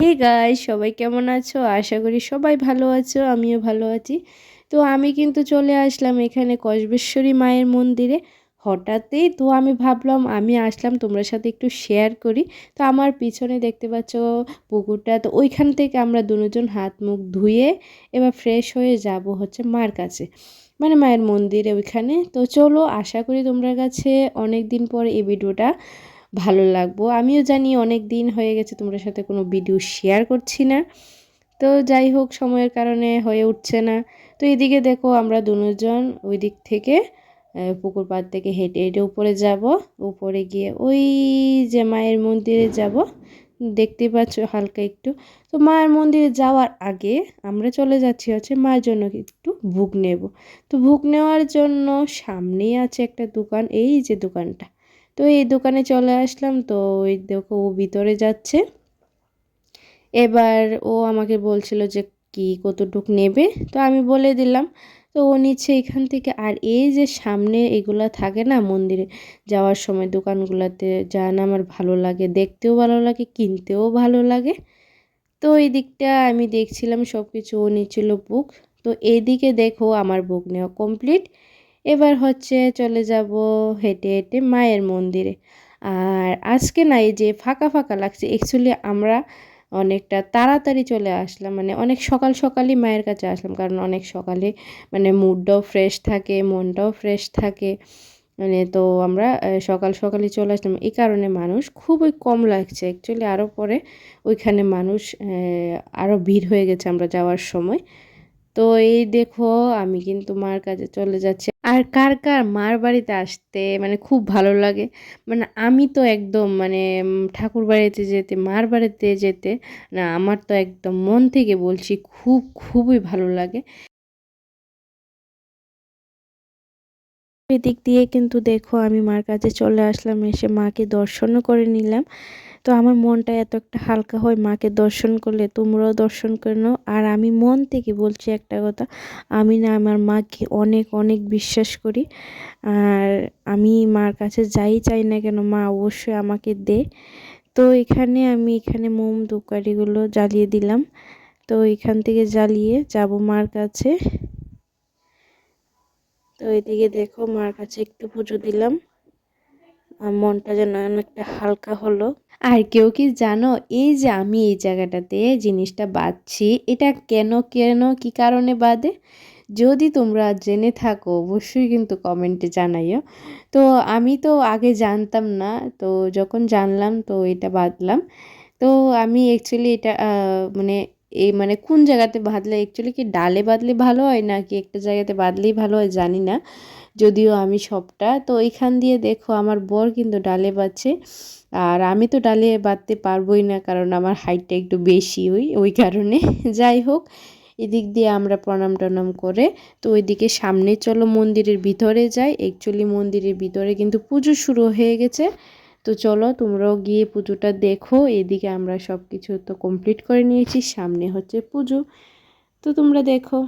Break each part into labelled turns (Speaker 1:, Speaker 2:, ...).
Speaker 1: হে গাই সবাই কেমন আছো? আশা করি সবাই ভালো আছো, আমিও ভালো আছি। তো আমি কিন্তু চলে আসলাম এখানে কসবেশ্বরী মায়ের মন্দিরে। হঠাৎই তো আমি ভাবলাম, আমি আসলাম তোমরা সাথে একটু শেয়ার করি। তো আমার পিছনে দেখতে পাচ্ছ পুকুরটা, তো ওইখান থেকে আমরা দুজন হাত মুখ ধুয়ে এবার ফ্রেশ হয়ে যাব হচ্ছে মার কাছে। মানে মায়ের মন্দিরে ওইখানে। তো চলো, আশা করি তোমরা কাছে অনেক দিন পর এই ভিডিওটা ভালো লাগবো। আমিও জানি অনেক দিন হয়ে গেছে তোমরা সাথে কোনো ভিডিও শেয়ার করছি না। তো যাই হোক, সময়ের কারণে হয়ে উঠছে না। তো এদিকে দেখো আমরা দুজন ওই দিক থেকে পুকুর পাড় থেকে হেঁটে হেঁটে উপরে যাব। উপরে গিয়ে ওই যে মায়ের মন্দিরে যাব। দেখতে পাচ্ছ হালকা একটু। তো মায়ের মন্দিরে যাওয়ার আগে আমরা চলে যাচ্ছি হচ্ছে মায়ের জন্য একটু ভুগ নেব। তো ভুগ নেওয়ার জন্য সামনেই আছে একটা দোকান, এই যে দোকানটা। তো এই দোকানে চলে আসলাম তো ওই দেখো ও ভিতরে যাচ্ছে। এবার ও আমাকে বলছিল যে কি কতটুক নেবে? তো আমি বলে দিলাম, তো ও নিচ্ছে এখান থেকে। আর এই যে সামনে এগুলা থাকে না মন্দিরে যাওয়ার সময় দোকানগুলোতে, যা না আমার ভালো লাগে, দেখতেও ভালো লাগে, কিনতেও ভালো লাগে। তো এই দিকটা আমি দেখছিলাম সব কিছু ও নিচ্ছিল বুক। তো এইদিকে দেখো আমার বুক নেওয়া কমপ্লিট এবার হচ্ছে চলে যাব হেঁটে হেঁটে মায়ের মন্দিরে। আর আজকে না এই যে ফাঁকা ফাঁকা লাগছে অ্যাকচুয়ালি আমরা অনেকটা তাড়াতাড়ি চলে আসলাম মানে অনেক সকাল সকালই মায়ের কাছে আসলাম, কারণ অনেক সকালে মানে মুডটাও ফ্রেশ থাকে, মনটাও ফ্রেশ থাকে। মানে তো আমরা সকাল সকালে চলে আসলাম। এই কারণে মানুষ খুবই কম লাগছে অ্যাকচুয়ালি আরও পরে ওইখানে মানুষ আরও ভিড় হয়ে গেছে আমরা যাওয়ার সময়। তো এই দেখো, আমি কিন্তু মার কাছে চলে যাচ্ছি। আর কার কার মার বাড়িতে আসতে মানে খুব ভালো লাগে? মানে আমি তো একদম মানে ঠাকুর বাড়িতে যেতে, মার বাড়িতে যেতে, না, আমার তো একদম মন থেকে বলছি খুব, খুবই ভালো লাগে। এদিক দিয়ে কিন্তু দেখো আমি মার কাছে চলে আসলাম, এসে মাকে দর্শনও করে নিলাম। তো আমার মনটা এত একটা হালকা হয় মাকে দর্শন করলে, তোমরাও দর্শন করে নাও। আর আমি মন থেকে বলছি একটা কথা, আমি না আমার মাকে অনেক অনেক বিশ্বাস করি। আর আমি মার কাছে যাই চাই না কেন মা অবশ্যই আমাকে দে। তো এখানে আমি এখানে মোম ধূপকাঠিগুলো জ্বালিয়ে দিলাম। তো এখান থেকে জ্বালিয়ে যাব মার কাছে। তো এদিকে দেখো মার কাছে একটু পুজো দিলাম। আর মনটা যেন অনেকটা হালকা হলো। আর কেউ কি জানো, এই যে আমি এই জায়গাটাতে জিনিসটা বাঁধছি, এটা কেন কেন, কি কারণে বাঁধে? যদি তোমরা জেনে থাকো, অবশ্যই কিন্তু কমেন্টে জানাইও। তো আমি তো আগে জানতাম না, তো যখন জানলাম তো এটা বাঁধলাম। তো আমি অ্যাকচুয়ালি এটা মানে এই মানে কোন জায়গাতে বাঁধলে অ্যাকচুয়ালি কি ডালে বাঁধলে ভালো হয় না কি একটা জায়গাতে বাঁধলেই ভালো হয় জানি না। যদিও আমি সবটা, তো এখান দিয়ে দেখো আমার বর কিন্তু ডালে বাঁধছে। আর আমি তো ডালে বাঁধতে পারবোই না কারণ আমার হাইটটা একটু বেশি ওই ওই কারণে। যাই হোক, এদিক দিয়ে আমরা প্রণাম টনাম করে, তো ওইদিকে সামনে চলো মন্দিরের ভিতরে যাই। অ্যাকচুয়ালি মন্দিরের ভিতরে কিন্তু পুজো শুরু হয়ে গেছে। তো চলো তোমরাও গিয়ে পুজোটা দেখো। এদিকে আমরা সব কিছু তো কমপ্লিট করে নিয়েছি, সামনে হচ্ছে পুজো। তো তোমরা দেখো।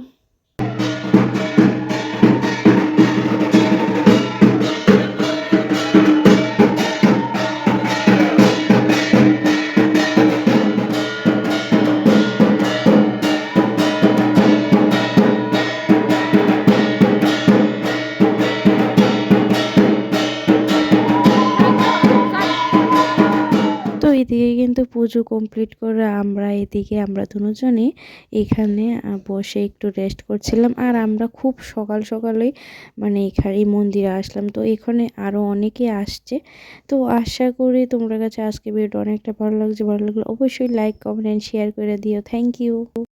Speaker 1: এদিকে কিন্তু পুজো কমপ্লিট করে আমরা এদিকে আমরা দুজনে এখানে বসে একটু রেস্ট করছিলাম। আর আমরা খুব সকাল সকালেই মানে এখানে এই মন্দিরে আসলাম। তো এখানে আরও অনেকে আসছে। তো আশা করি তোমরা কাছে আজকে ভিডিওটা অনেকটা ভালো লাগছে। ভালো লাগল অবশ্যই লাইক কমেন্ট শেয়ার করে দিও। Thank you